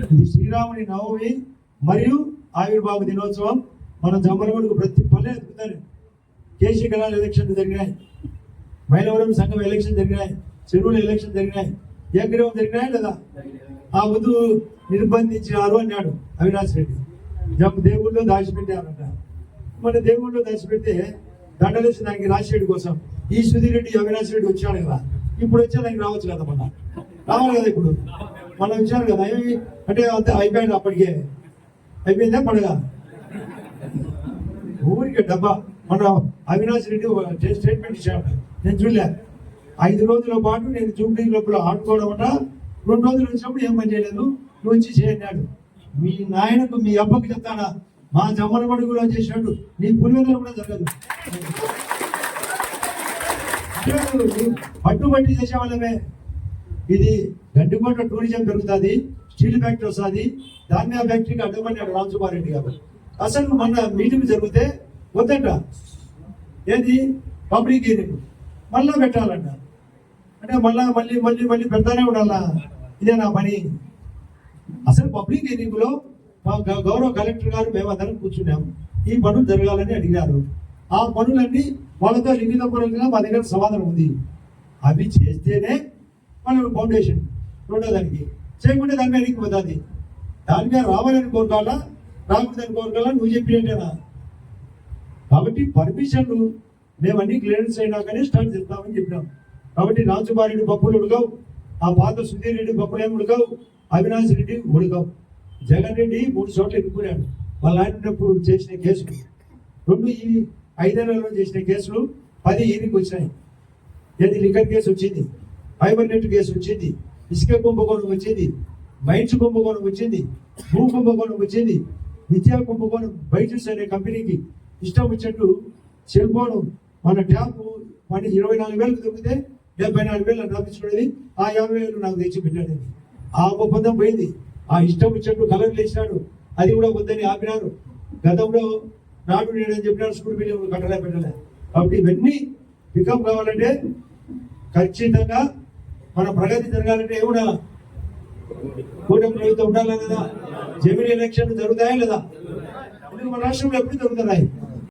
ఇది శ్రీరాముని నవమి మరియు ఆవిర్భావ దినోత్సవం మన జమ్మలమడుగు ప్రతి పల్లె ఎదుగుతారు. కేసీ కళాలు ఎలక్షన్లు జరిగినాయి. మైలవరం సంఘం ఎలక్షన్ జరిగినాయి. చెరువుల ఎలక్షన్ జరిగినాయి. ఏకగ్రీవం జరిగినాయి లేదా? ఆ ముందు నిర్బంధించినారు అన్నాడు అవినాష్ రెడ్డి. జమ్ దేవుళ్ళు దాచిపెట్టారంట. మన దేవుళ్ళు దాచిపెడితే దండలేసి దానికి రాజశేఖర్ కోసం ఈ సుధీర్ రెడ్డి అవినాష్ రెడ్డి వచ్చాడు కదా. ఇప్పుడు వచ్చే దానికి రావచ్చు కదా మన రావాలి కదా ఇప్పుడు? మనం వచ్చారు కదా ఏమి? అంటే అంత అయిపోయాడు అప్పటికే. అయిపోయిందే పండుగ? ఊరికి డబ్బా. మన అవినాష్ రెడ్డి స్టేట్మెంట్ ఇచ్చాడు. నేను చూడలే. ఐదు రోజుల పాటు నేను జూబ్లీ లోపల ఆడుకోవడం అంట. రెండు రోజులు వచ్చినప్పుడు ఏం పని చేయలేదు. నువ్వు వచ్చి చేయన్నాడు మీ నాయనకు మీ అబ్బకి చెప్తానా? మా జమ్మలమడి కూడా చేశాడు. నీ పులివెందులు కూడా జరగదు. పట్టుబట్టి చేసే వాళ్ళమే ఇది గండికోట టూరిజం పెరుగుతుంది స్టీల్ ఫ్యాక్టరీ వస్తుంది ధాన్య ఫ్యాక్టరీకి అడ్డమన్నాడు రామ్ సుబ్బారెడ్డి గారు. అసలు మొన్న మీటింగ్ జరిగితే వద్దంట. ఏది? పబ్లిక్ ఏరియా మళ్ళా పెట్టాలంట అంటే మళ్ళా మళ్ళీ మళ్ళీ మళ్ళీ పెడతానే ఉండాలా? ఇదే నా పని. అసలు పబ్లిక్ ఏరియాలో మా గౌరవ కలెక్టర్ గారు మేమందరం కూర్చున్నాం. ఈ పనులు జరగాలని అడిగారు. ఆ పనులన్నీ వాళ్ళతో లిఖితపూర్వకంగా మా దగ్గర సమాధానం ఉంది. అవి చేస్తేనే మనం ఫౌండేషన్ రెండో దానికి చేయకుంటే దాని మీద పోతుంది దాని మీద రావాలని కోరుకోవాలా? రాకూడదని కోరుకోవాలా? నువ్వు చెప్పినట్టేనా కాబట్టి పర్మిషన్లు మేము అన్ని క్లియరెన్స్ అయినాకనే స్టార్ట్ చేస్తామని చెప్పినాం. కాబట్టి రాజుబారెడ్డి పప్పులు ఉడకవు ఆ పాత సుధీర్ రెడ్డి పప్పులు ఏమి ఉడకవు అవినాష్ రెడ్డి ఉడకవు. జగన్ రెడ్డి మూడు చోట్ల ఎన్నుకున్నాడు వాళ్ళు ఆడినప్పుడు చేసిన కేసులు. రెండు ఈ ఐదేళ్ళలో చేసిన కేసులు పది ఈయనకి వచ్చినాయి. ఏది లిక్కర్ కేసు వచ్చింది? ఫైబర్ నెట్ కేసు వచ్చింది. ఇసుక కుంభకోణం వచ్చింది. మైన్స్ కుంభకోణం వచ్చింది. భూ కుంభకోణం వచ్చింది. విద్యా కుంభకోణం బైజూస్ అనే కంపెనీకి ఇష్టం వచ్చినట్టు సెల్ ఫోన్ మన ట్యాప్ మన ఇరవై నాలుగు వేలకు దొరికితే డెబ్బై నాలుగు వేలు రాపించుకునేది ఆ యాభై వేలు నాకు తెచ్చి పెట్టాడు. ఆ ఒప్పందం పోయింది. ఆ ఇష్టం వచ్చినట్టు కలర్లు వేసినాడు అది కూడా వద్దని ఆపినారు. గతంలో నాడు నేను అని చెప్పినారు. స్కూల్ బిల్లు కట్టలే పెట్టలే. కాబట్టి ఇవన్నీ పికప్ కావాలంటే ఖచ్చితంగా మన ప్రగతి జరగాలంటే ఏ కూటమి ప్రభుత్వం ఉండాలా కదా జమిని ఎలక్షన్ జరుగుతాయా లేదా? ఎందుకు మన రాష్ట్రంలో ఎప్పుడు జరుగుతున్నాయి?